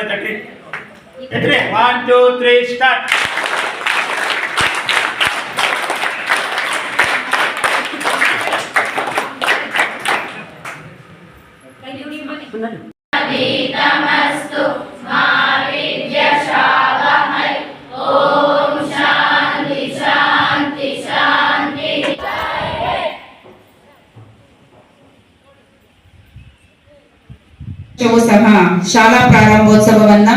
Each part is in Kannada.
ಚಪ್ಪಾಳೆ ತಟ್ಟಿ ಎದ್ರಿ ಒನ್ ಟೂ ತ್ರೀ ಸ್ಟಾರ್ಟ್ ವರ್ಷವೂ ಶಾಲಾ ಪ್ರಾರಂಭೋತ್ಸವವನ್ನ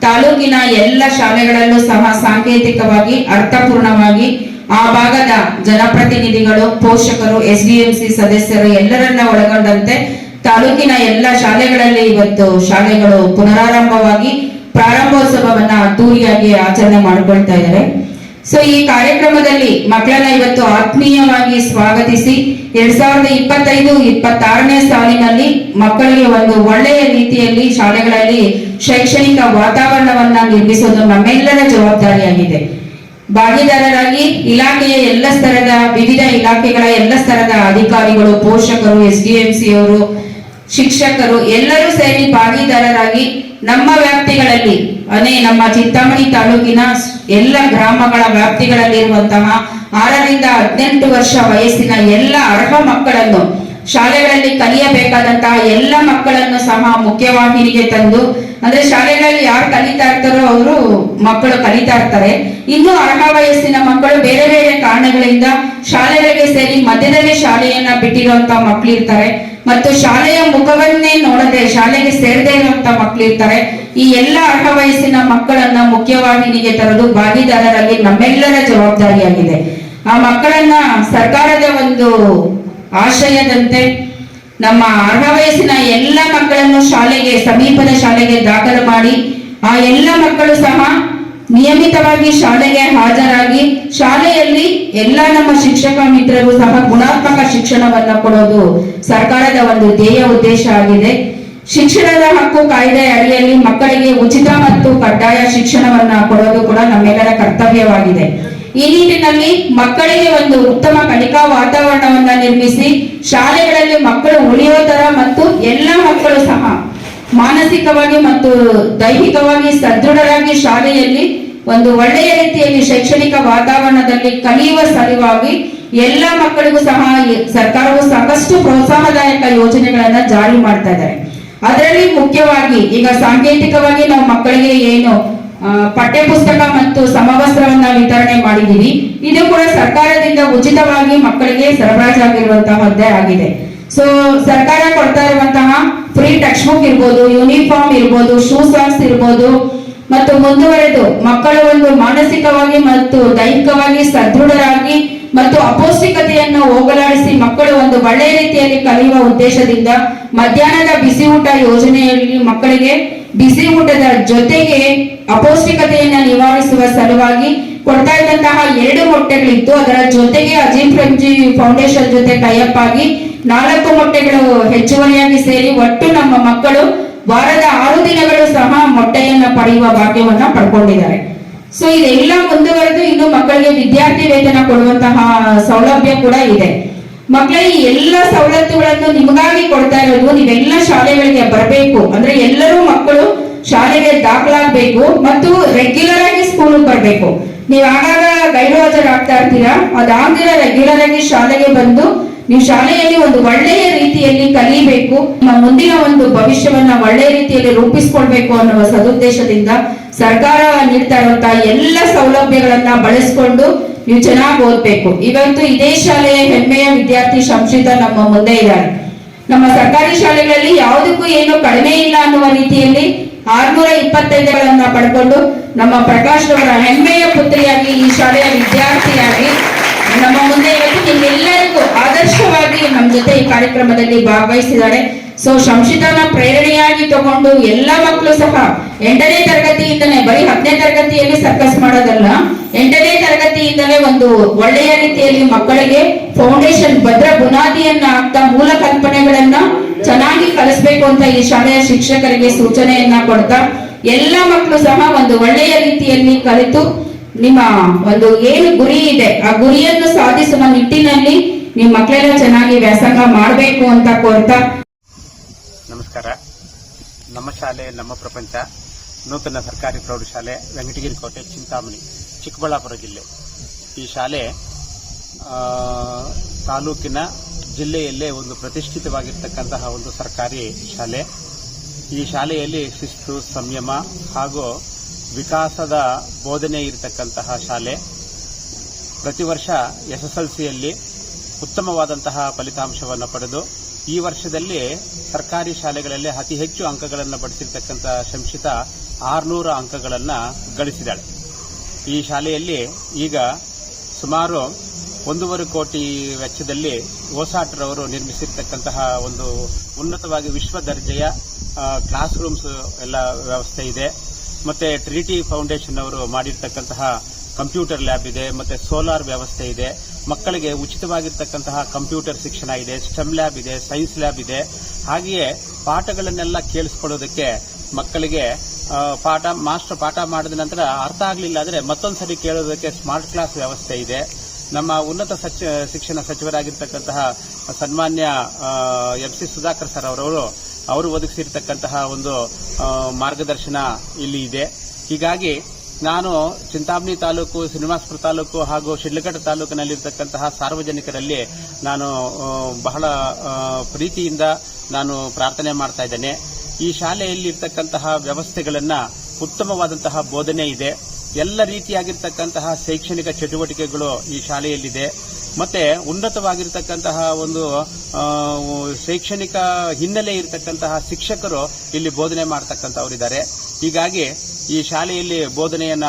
ತಾಲೂಕಿನ ಎಲ್ಲ ಶಾಲೆಗಳಲ್ಲೂ ಸಹ ಸಾಂಕೇತಿಕವಾಗಿ, ಅರ್ಥಪೂರ್ಣವಾಗಿ ಆ ಭಾಗದ ಜನಪ್ರತಿನಿಧಿಗಳು, ಪೋಷಕರು ಎಸ್ ಡಿ ಸದಸ್ಯರು ಎಲ್ಲರನ್ನ ಒಳಗೊಂಡಂತೆ ತಾಲೂಕಿನ ಎಲ್ಲ ಶಾಲೆಗಳಲ್ಲಿ ಇವತ್ತು ಶಾಲೆಗಳು ಪುನರಾರಂಭವಾಗಿ ಪ್ರಾರಂಭೋತ್ಸವವನ್ನ ಅದ್ದೂರಿಯಾಗಿ ಆಚರಣೆ ಮಾಡಿಕೊಳ್ತಾ ಇದ್ದಾರೆ ಸೊ ಈ ಕಾರ್ಯಕ್ರಮದಲ್ಲಿ ಮಕ್ಕಳನ್ನ ಇವತ್ತು ಆತ್ಮೀಯವಾಗಿ ಸ್ವಾಗತಿಸಿ, ಎರಡ್ ಸಾವಿರದ ಇಪ್ಪತ್ತೈದು, ಇಪ್ಪತ್ತಾರನೇ ಸಾಲಿನಲ್ಲಿ ಮಕ್ಕಳಿಗೆ ಒಂದು ಒಳ್ಳೆಯ ರೀತಿಯಲ್ಲಿ ಶಾಲೆಗಳಲ್ಲಿ ಶೈಕ್ಷಣಿಕ ವಾತಾವರಣವನ್ನ ನಿರ್ಮಿಸೋದು ನಮ್ಮೆಲ್ಲರ ಜವಾಬ್ದಾರಿಯಾಗಿದೆ. ಭಾಗಿದಾರರಾಗಿ ಇಲಾಖೆಯ ಎಲ್ಲ ಸ್ತರದ, ವಿವಿಧ ಇಲಾಖೆಗಳ ಎಲ್ಲ ಸ್ತರದ ಅಧಿಕಾರಿಗಳು, ಪೋಷಕರು ಎಸ್ ಡಿ ಎಂ ಸಿ ಅವರು, ಶಿಕ್ಷಕರು ಎಲ್ಲರೂ ಸೇರಿ ಭಾಗಿದಾರರಾಗಿ ನಮ್ಮ ವ್ಯಾಪ್ತಿಗಳಲ್ಲಿ ಅನೇ ನಮ್ಮ ಚಿಂತಾಮಣಿ ತಾಲೂಕಿನ ಎಲ್ಲ ಗ್ರಾಮಗಳ ವ್ಯಾಪ್ತಿಗಳಲ್ಲಿರುವಂತಹ ಆರರಿಂದ ಹದಿನೆಂಟು ವರ್ಷ ವಯಸ್ಸಿನ ಎಲ್ಲ ಅರ್ಹ ಮಕ್ಕಳನ್ನು ಶಾಲೆಗಳಲ್ಲಿ ಕಲಿಯಬೇಕಾದಂತಹ ಎಲ್ಲ ಮಕ್ಕಳನ್ನು ಸಹ ಮುಖ್ಯವಾಹಿನಿಗೆ ತಂದು, ಅಂದ್ರೆ ಶಾಲೆಗಳಲ್ಲಿ ಯಾರು ಕಲಿತಾ ಇರ್ತಾರೋ ಅವರು ಮಕ್ಕಳು ಕಲಿತಾ ಇರ್ತಾರೆ. ಇನ್ನು ಅರ್ಹ ವಯಸ್ಸಿನ ಮಕ್ಕಳು ಬೇರೆ ಬೇರೆ ಕಾರಣಗಳಿಂದ ಶಾಲೆಗಳಿಗೆ ಸೇರಿ ಮಧ್ಯದಲ್ಲಿ ಶಾಲೆಯನ್ನ ಬಿಟ್ಟಿರುವಂತ ಮಕ್ಕಳು ಇರ್ತಾರೆ ಮತ್ತು ಶಾಲೆಯ ಮುಖವನ್ನೇ ನೋಡದೆ ಶಾಲೆಗೆ ಸೇರದೇ ಇರುವಂತ ಮಕ್ಕಳು ಇರ್ತಾರೆ ಈ ಎಲ್ಲ ಅರ್ಹ ವಯಸ್ಸಿನ ಮಕ್ಕಳನ್ನ ಮುಖ್ಯವಾಹಿನಿಗೆ ತರಲು ಭಾಗಿದಾರರಲ್ಲಿ ನಮ್ಮೆಲ್ಲರ ಜವಾಬ್ದಾರಿಯಾಗಿದೆ. ಆ ಮಕ್ಕಳನ್ನ ಸರ್ಕಾರದ ಒಂದು ಆಶಯದಂತೆ ನಮ್ಮ ಅರ್ಹ ವಯಸ್ಸಿನ ಎಲ್ಲ ಮಕ್ಕಳನ್ನು ಶಾಲೆಗೆ, ಸಮೀಪದ ಶಾಲೆಗೆ ದಾಖಲು ಮಾಡಿ, ಆ ಎಲ್ಲ ಮಕ್ಕಳು ಸಹ ನಿಯಮಿತವಾಗಿ ಶಾಲೆಗೆ ಹಾಜರಾಗಿ ಶಾಲೆಯಲ್ಲಿ ಎಲ್ಲ ನಮ್ಮ ಶಿಕ್ಷಕ ಮಿತ್ರರು ಸಹ ಗುಣಾತ್ಮಕ ಶಿಕ್ಷಣವನ್ನ ಕೊಡೋದು ಸರ್ಕಾರದ ಒಂದು ಧ್ಯೇಯ ಉದ್ದೇಶ ಆಗಿದೆ. ಶಿಕ್ಷಣದ ಹಕ್ಕು ಕಾಯ್ದೆ ಅಡಿಯಲ್ಲಿ ಮಕ್ಕಳಿಗೆ ಉಚಿತ ಮತ್ತು ಕಡ್ಡಾಯ ಶಿಕ್ಷಣವನ್ನ ಕೊಡೋದು ಕೂಡ ನಮ್ಮೆಲ್ಲರ ಕರ್ತವ್ಯವಾಗಿದೆ. ಈ ನಿಟ್ಟಿನಲ್ಲಿ ಮಕ್ಕಳಿಗೆ ಒಂದು ಉತ್ತಮ ಕಲಿಕಾ ವಾತಾವರಣವನ್ನ ನಿರ್ಮಿಸಿ ಶಾಲೆಗಳಲ್ಲಿ ಮಕ್ಕಳು ಉಳಿಯೋ ತರ ಮತ್ತು ಎಲ್ಲ ಮಕ್ಕಳು ಸಹ ಮಾನಸಿಕವಾಗಿ ಮತ್ತು ದೈಹಿಕವಾಗಿ ಸದೃಢರಾಗಿ ಶಾಲೆಯಲ್ಲಿ ಒಂದು ಒಳ್ಳೆಯ ರೀತಿಯಲ್ಲಿ ಶೈಕ್ಷಣಿಕ ವಾತಾವರಣದಲ್ಲಿ ಕಲಿಯುವ ಸಲುವಾಗಿ ಎಲ್ಲ ಮಕ್ಕಳಿಗೂ ಸಹ ಸರ್ಕಾರವು ಸಾಕಷ್ಟು ಪ್ರೋತ್ಸಾಹದಾಯಕ ಯೋಜನೆಗಳನ್ನ ಜಾರಿ ಮಾಡ್ತಾ ಇದ್ದಾರೆ. ಅದರಲ್ಲಿ ಮುಖ್ಯವಾಗಿ ಈಗ ಸಾಂಕೇತಿಕವಾಗಿ ನಾವು ಮಕ್ಕಳಿಗೆ ಏನು ಪಠ್ಯ ಪಠ್ಯಪುಸ್ತಕ ಮತ್ತು ಸಮವಸ್ತ್ರವನ್ನ ವಿತರಣೆ ಮಾಡಿದ್ದೀವಿ. ಇದು ಕೂಡ ಸರ್ಕಾರದಿಂದ ಉಚಿತವಾಗಿ ಮಕ್ಕಳಿಗೆ ಸರಬರಾಜಾಗಿರುವಂತಹದ್ದೇ ಆಗಿದೆ. ಸೊ ಸರ್ಕಾರ ಕೊಡ್ತಾ ಇರುವಂತಹ ಫ್ರೀ ಟೆಕ್ಸ್ಟ್ ಬುಕ್ ಇರ್ಬೋದು ಯೂನಿಫಾರ್ಮ್ ಇರ್ಬೋದು ಶೂ ಸಾಕ್ಸ್ ಇರ್ಬೋದು ಮತ್ತು ಮುಂದುವರೆದು ಮಕ್ಕಳು ಒಂದು ಮಾನಸಿಕವಾಗಿ ಮತ್ತು ದೈಹಿಕವಾಗಿ ಸದೃಢರಾಗಿ ಮತ್ತು ಅಪೌಷ್ಟಿಕತೆಯನ್ನು ಹೋಗಲಾಡಿಸಿ ಮಕ್ಕಳು ಒಂದು ಒಳ್ಳೆಯ ರೀತಿಯಲ್ಲಿ ಕಲಿಯುವ ಉದ್ದೇಶದಿಂದ ಮಧ್ಯಾಹ್ನದ ಬಿಸಿ ಊಟ ಯೋಜನೆಯಲ್ಲಿ ಮಕ್ಕಳಿಗೆ ಬಿಸಿ ಊಟದ ಜೊತೆಗೆ ಅಪೌಷ್ಟಿಕತೆಯನ್ನ ನಿವಾರಿಸುವ ಸಲುವಾಗಿ ಕೊಡ್ತಾ ಇದ್ದಂತಹ ಎರಡು ಮೊಟ್ಟೆಗಳಿತ್ತು ಅದರ ಜೊತೆಗೆ ಅಜೀಂ ಪ್ರಂಜಿ ಫೌಂಡೇಶನ್ ಜೊತೆ ಟೈಅಪ್ ಆಗಿ ನಾಲ್ಕು ಮೊಟ್ಟೆಗಳು ಹೆಚ್ಚುವರಿಯಾಗಿ ಸೇರಿ ಒಟ್ಟು ನಮ್ಮ ಮಕ್ಕಳು ವಾರದ ಆರು ದಿನಗಳು ಸಹ ಮೊಟ್ಟೆಯನ್ನ ಪಡೆಯುವ ಭಾಗ್ಯವನ್ನ ಪಡ್ಕೊಂಡಿದ್ದಾರೆ. ಸೊ ಇದೆಲ್ಲ ಮುಂದುವರೆದು ಇನ್ನು ಮಕ್ಕಳಿಗೆ ವಿದ್ಯಾರ್ಥಿ ವೇತನ ಕೊಡುವಂತಹ ಸೌಲಭ್ಯ ಕೂಡ ಇದೆ. ಮಕ್ಕಳಿಗೆ ಎಲ್ಲ ಸವಲತ್ತುಗಳನ್ನು ನಿಮಗಾಗಿ ಕೊಡ್ತಾ ಇರೋದು, ನೀವೆಲ್ಲ ಶಾಲೆಗಳಿಗೆ ಬರಬೇಕು. ಅಂದ್ರೆ ಎಲ್ಲರೂ ಮಕ್ಕಳು ಶಾಲೆಗೆ ದಾಖಲಾಗಬೇಕು ಮತ್ತು ರೆಗ್ಯುಲರ್ ಆಗಿ ಸ್ಕೂಲ್ ಬರಬೇಕು. ನೀವು ಆಗಾಗ ಗೈರು ಹಾಜರಾಗ್ತಾ ಇರ್ತೀರಾ? ಅದಾಗ್ದಿರ ರೆಗ್ಯುಲರ್ ಆಗಿ ಶಾಲೆಗೆ ಬಂದು ನೀವು ಶಾಲೆಯಲ್ಲಿ ಒಂದು ಒಳ್ಳೆಯ ರೀತಿಯಲ್ಲಿ ಕಲಿಬೇಕು, ನಮ್ಮ ಮುಂದಿನ ಒಂದು ಭವಿಷ್ಯವನ್ನ ಒಳ್ಳೆಯ ರೀತಿಯಲ್ಲಿ ರೂಪಿಸ್ಕೊಳ್ಬೇಕು ಅನ್ನುವ ಸದುದ್ದೇಶದಿಂದ ಸರ್ಕಾರ ನೀಡ್ತಾ ಇರುವಂತಹ ಎಲ್ಲ ಸೌಲಭ್ಯಗಳನ್ನ ಬಳಸ್ಕೊಂಡು ನೀವು ಚೆನ್ನಾಗಿ ಓದ್ಬೇಕು. ಇವತ್ತು ಇದೇ ಶಾಲೆಯ ಹೆಮ್ಮೆಯ ವಿದ್ಯಾರ್ಥಿ ಸಂಶಿತ ನಮ್ಮ ಮುಂದೆ ಇದ್ದಾರೆ. ನಮ್ಮ ಸರ್ಕಾರಿ ಶಾಲೆಗಳಲ್ಲಿ ಯಾವುದಕ್ಕೂ ಏನು ಕಡಿಮೆ ಇಲ್ಲ ಅನ್ನುವ ರೀತಿಯಲ್ಲಿ ಆರ್ನೂರ ಇಪ್ಪತ್ತೈದುಗಳನ್ನ ಪಡ್ಕೊಂಡು ನಮ್ಮ ಪ್ರಕಾಶ್ ಅವರ ಹೆಮ್ಮೆಯ ಪುತ್ರಿಯಾಗಿ ಈ ಶಾಲೆಯ ವಿದ್ಯಾರ್ಥಿಯಾಗಿ ನಮ್ಮ ಮುಂದೆ ಇವತ್ತು ನಿಮ್ಮೆಲ್ಲರಿಗೂ ಆದರ್ಶವಾಗಿ ನಮ್ಮ ಜೊತೆ ಈ ಕಾರ್ಯಕ್ರಮದಲ್ಲಿ ಭಾಗವಹಿಸಿದ್ದಾರೆ. ಸೊ ಶಂಶಿತಾನ ಪ್ರೇರಣೆಯಾಗಿ ತಗೊಂಡು ಎಲ್ಲ ಮಕ್ಕಳು ಸಹ ಎಂಟನೇ ತರಗತಿಯಿಂದಲೇ, ಬರೀ ಹತ್ತನೇ ತರಗತಿಯಲ್ಲಿ ಸರ್ಕಸ್ ಮಾಡೋದಲ್ಲ, ಎಂಟನೇ ತರಗತಿಯಿಂದಲೇ ಒಂದು ಒಳ್ಳೆಯ ರೀತಿಯಲ್ಲಿ ಮಕ್ಕಳಿಗೆ ಫೌಂಡೇಶನ್ ಭದ್ರ ಬುನಾದಿಯನ್ನ ಆಗ್ತಾ ಮೂಲ ಕಲ್ಪನೆಗಳನ್ನ ಚೆನ್ನಾಗಿ ಕಲಿಸ್ಬೇಕು ಅಂತ ಈ ಶಾಲೆಯ ಶಿಕ್ಷಕರಿಗೆ ಸೂಚನೆಯನ್ನ ಕೊಡ್ತಾ, ಎಲ್ಲ ಮಕ್ಕಳು ಸಹ ಒಂದು ಒಳ್ಳೆಯ ರೀತಿಯಲ್ಲಿ ಕಲಿತು ನಿಮ್ಮ ಒಂದು ಏನು ಗುರಿ ಇದೆ. ಆ ಗುರಿಯನ್ನು ಸಾಧಿಸುವ ನಿಟ್ಟಿನಲ್ಲಿ ನಿಮ್ಮ ಮಕ್ಕಳೆಲ್ಲ ಚೆನ್ನಾಗಿ ವ್ಯಾಸಂಗ ಮಾಡಬೇಕು ಅಂತ ಕೋರ್ತಾ. ನಮಸ್ಕಾರ. ನಮ್ಮ ಶಾಲೆ, ನಮ್ಮ ಪ್ರಪಂಚ, ನೂತನ ಸರ್ಕಾರಿ ಪ್ರೌಢಶಾಲೆ, ವೆಂಕಟಗಿರಿ ಕೋಟೆ, ಚಿಂತಾಮಣಿ, ಚಿಕ್ಕಬಳ್ಳಾಪುರ ಜಿಲ್ಲೆ. ಈ ಶಾಲೆ ತಾಲೂಕಿನ ಜಿಲ್ಲೆಯಲ್ಲೇ ಒಂದು ಪ್ರತಿಷ್ಠಿತವಾಗಿರ್ತಕ್ಕಂತಹ ಒಂದು ಸರ್ಕಾರಿ ಶಾಲೆ. ಈ ಶಾಲೆಯಲ್ಲಿ ಶಿಸ್ತು, ಸಂಯಮ ಹಾಗೂ ವಿಕಾಸದ ಬೋಧನೆ ಇರತಕ್ಕಂತಹ ಶಾಲೆ. ಪ್ರತಿ ವರ್ಷ ಎಸ್ಎಸ್ಎಲ್ಸಿಯಲ್ಲಿ ಉತ್ತಮವಾದಂತಹ ಫಲಿತಾಂಶವನ್ನು ಪಡೆದು ಈ ವರ್ಷದಲ್ಲಿ ಸರ್ಕಾರಿ ಶಾಲೆಗಳಲ್ಲಿ ಅತಿ ಹೆಚ್ಚು ಅಂಕಗಳನ್ನು ಪಡಿಸಿರ್ತಕ್ಕಂಥ ಶಂಶಿತ ಆರುನೂರ ಅಂಕಗಳನ್ನು ಗಳಿಸಿದ್ದಾಳೆ. ಈ ಶಾಲೆಯಲ್ಲಿ ಈಗ ಸುಮಾರು ಒಂದೂವರೆ ಕೋಟಿ ವೆಚ್ಚದಲ್ಲಿ ಓಸಾಟ್ರವರು ನಿರ್ಮಿಸಿರ್ತಕ್ಕಂತಹ ಒಂದು ಉನ್ನತವಾಗಿ ವಿಶ್ವ ದರ್ಜೆಯ ಕ್ಲಾಸ್ ರೂಮ್ಸ್ ಎಲ್ಲ ವ್ಯವಸ್ಥೆ ಇದೆ. ಮತ್ತೆ ಟ್ರಿನಿಟಿ ಫೌಂಡೇಶನ್ ಅವರು ಮಾಡಿರ್ತಕ್ಕಂತಹ ಕಂಪ್ಯೂಟರ್ ಲ್ಯಾಬ್ ಇದೆ, ಮತ್ತೆ ಸೋಲಾರ್ ವ್ಯವಸ್ಥೆ ಇದೆ. ಮಕ್ಕಳಿಗೆ ಉಚಿತವಾಗಿರ್ತಕ್ಕಂತಹ ಕಂಪ್ಯೂಟರ್ ಶಿಕ್ಷಣ ಇದೆ, ಸ್ಟೆಮ್ ಲ್ಯಾಬ್ ಇದೆ, ಸೈನ್ಸ್ ಲ್ಯಾಬ್ ಇದೆ. ಹಾಗೆಯೇ ಪಾಠಗಳನ್ನೆಲ್ಲ ಕೇಳಿಸ್ಕೊಳ್ಳೋದಕ್ಕೆ ಮಕ್ಕಳಿಗೆ ಪಾಠ, ಮಾಸ್ಟರ್ ಪಾಠ ಮಾಡಿದ ನಂತರ ಅರ್ಥ ಆಗಲಿಲ್ಲ ಅಂದ್ರೆ ಮತ್ತೊಂದ್ಸರಿ ಕೇಳೋದಕ್ಕೆ ಸ್ಮಾರ್ಟ್ ಕ್ಲಾಸ್ ವ್ಯವಸ್ಥೆ ಇದೆ. ನಮ್ಮ ಉನ್ನತ ಶಿಕ್ಷಣ ಸಚಿವರಾಗಿರ್ತಕ್ಕಂತಹ ಸನ್ಮಾನ್ಯ ಎಂ ಸಿ ಸುಧಾಕರ್ ಸರ್ ಅವರವರು ಅವರು ಒದಗಿಸಿರ್ತಕ್ಕಂತಹ ಒಂದು ಮಾರ್ಗದರ್ಶನ ಇಲ್ಲಿ ಇದೆ. ಹೀಗಾಗಿ ನಾನು ಚಿಂತಾಮಣಿ ತಾಲೂಕು, ಶ್ರೀನಿವಾಸಪುರ ತಾಲೂಕು ಹಾಗೂ ಶಿಡ್ಲಘಟ್ಟ ತಾಲೂಕಿನಲ್ಲಿರ್ತಕ್ಕಂತಹ ಸಾರ್ವಜನಿಕರಲ್ಲಿ ನಾನು ಬಹಳ ಪ್ರೀತಿಯಿಂದ ನಾನು ಪ್ರಾರ್ಥನೆ ಮಾಡ್ತಾ ಇದ್ದೇನೆ. ಈ ಶಾಲೆಯಲ್ಲಿ ವ್ಯವಸ್ಥೆಗಳನ್ನು ವ್ಯವಸ್ಥೆಗಳನ್ನ ಉತ್ತಮವಾದಂತಹ ಬೋಧನೆ ಇದೆ. ಎಲ್ಲ ರೀತಿಯಾಗಿರ್ತಕ್ಕಂತಹ ಶೈಕ್ಷಣಿಕ ಚಟುವಟಿಕೆಗಳು ಈ ಶಾಲೆಯಲ್ಲಿದೆ. ಮತ್ತೆ ಉನ್ನತವಾಗಿರ್ತಕ್ಕಂತಹ ಒಂದು ಶೈಕ್ಷಣಿಕ ಹಿನ್ನೆಲೆ ಇರತಕ್ಕಂತಹ ಶಿಕ್ಷಕರು ಇಲ್ಲಿ ಬೋಧನೆ ಮಾಡತಕ್ಕಂಥವರಿದ್ದಾರೆ. ಹೀಗಾಗಿ ಈ ಶಾಲೆಯಲ್ಲಿ ಬೋಧನೆಯನ್ನ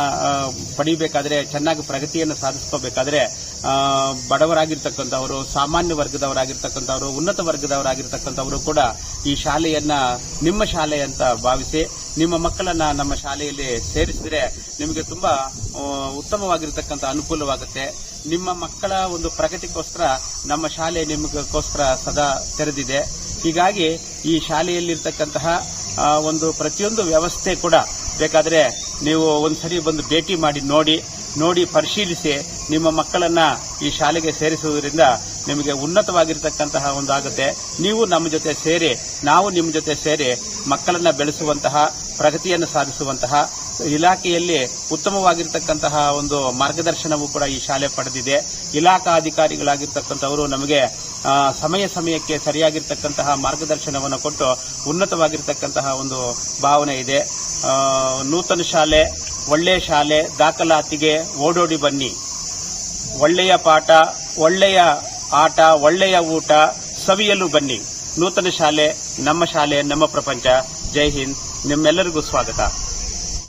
ಪಡೆಯಬೇಕಾದ್ರೆ ಚೆನ್ನಾಗಿ ಪ್ರಗತಿಯನ್ನು ಸಾಧಿಸ್ಕೋಬೇಕಾದ್ರೆ ಬಡವರಾಗಿರ್ತಕ್ಕಂಥವರು, ಸಾಮಾನ್ಯ ವರ್ಗದವರಾಗಿರ್ತಕ್ಕಂಥವರು, ಉನ್ನತ ವರ್ಗದವರಾಗಿರ್ತಕ್ಕಂಥವರು ಕೂಡ ಈ ಶಾಲೆಯನ್ನ ನಿಮ್ಮ ಶಾಲೆ ಅಂತ ಭಾವಿಸಿ, ನಿಮ್ಮ ಮಕ್ಕಳನ್ನ ನಮ್ಮ ಶಾಲೆಯಲ್ಲಿ ಸೇರಿಸಿದ್ರೆ ನಿಮಗೆ ತುಂಬಾ ಉತ್ತಮವಾಗಿರ್ತಕ್ಕಂಥ ಅನುಕೂಲವಾಗುತ್ತೆ. ನಿಮ್ಮ ಮಕ್ಕಳ ಒಂದು ಪ್ರಗತಿಗೋಸ್ಕರ, ನಮ್ಮ ಶಾಲೆ ನಿಮಗೋಸ್ಕರ ಸದಾ ತೆರೆದಿದೆ. ಹೀಗಾಗಿ ಈ ಶಾಲೆಯಲ್ಲಿರ್ತಕ್ಕಂತಹ ಒಂದು ಪ್ರತಿಯೊಂದು ವ್ಯವಸ್ಥೆ ಕೂಡ ಬೇಕಾದರೆ ನೀವು ಒಂದ್ಸರಿ ಬಂದು ಭೇಟಿ ಮಾಡಿ ನೋಡಿ ನೋಡಿ ಪರಿಶೀಲಿಸಿ ನಿಮ್ಮ ಮಕ್ಕಳನ್ನ ಈ ಶಾಲೆಗೆ ಸೇರಿಸುವುದರಿಂದ ನಿಮಗೆ ಉನ್ನತವಾಗಿರ್ತಕ್ಕಂತಹ ಒಂದಾಗುತ್ತೆ. ನೀವು ನಮ್ಮ ಜೊತೆ ಸೇರಿ, ನಾವು ನಿಮ್ಮ ಜೊತೆ ಸೇರಿ ಮಕ್ಕಳನ್ನ ಬೆಳೆಸುವಂತಹ, ಪ್ರಗತಿಯನ್ನು ಸಾಧಿಸುವಂತಹ, ಇಲಾಖೆಯಲ್ಲಿ ಉತ್ತಮವಾಗಿರ್ತಕ್ಕಂತಹ ಒಂದು ಮಾರ್ಗದರ್ಶನವೂ ಕೂಡ ಈ ಶಾಲೆ ಪಡೆದಿದೆ. ಇಲಾಖಾ ಅಧಿಕಾರಿಗಳಾಗಿರ್ತಕ್ಕಂಥವರು ನಮಗೆ ಸಮಯ ಸಮಯಕ್ಕೆ ಸರಿಯಾಗಿರ್ತಕ್ಕಂತಹ ಮಾರ್ಗದರ್ಶನವನ್ನು ಕೊಟ್ಟು ಉನ್ನತವಾಗಿರ್ತಕ್ಕಂತಹ ಒಂದು ಭಾವನೆ ಇದೆ. ನೂತನ ಶಾಲೆ, ಒಳ್ಳೆಯ ಶಾಲೆ, ದಾಖಲಾತಿಗೆ ಓಡೋಡಿ ಬನ್ನಿ. ಒಳ್ಳೆಯ ಪಾಠ, ಒಳ್ಳೆಯ ಆಟ, ಒಳ್ಳೆಯ ಊಟ, ಸವಿಯಲು ಬನ್ನಿ. ನೂತನ ಶಾಲೆ, ನಮ್ಮ ಶಾಲೆ, ನಮ್ಮ ಪ್ರಪಂಚ. ಜೈ ಹಿಂದ್. ನಿಮ್ಮೆಲ್ಲರಿಗೂ ಸ್ವಾಗತ.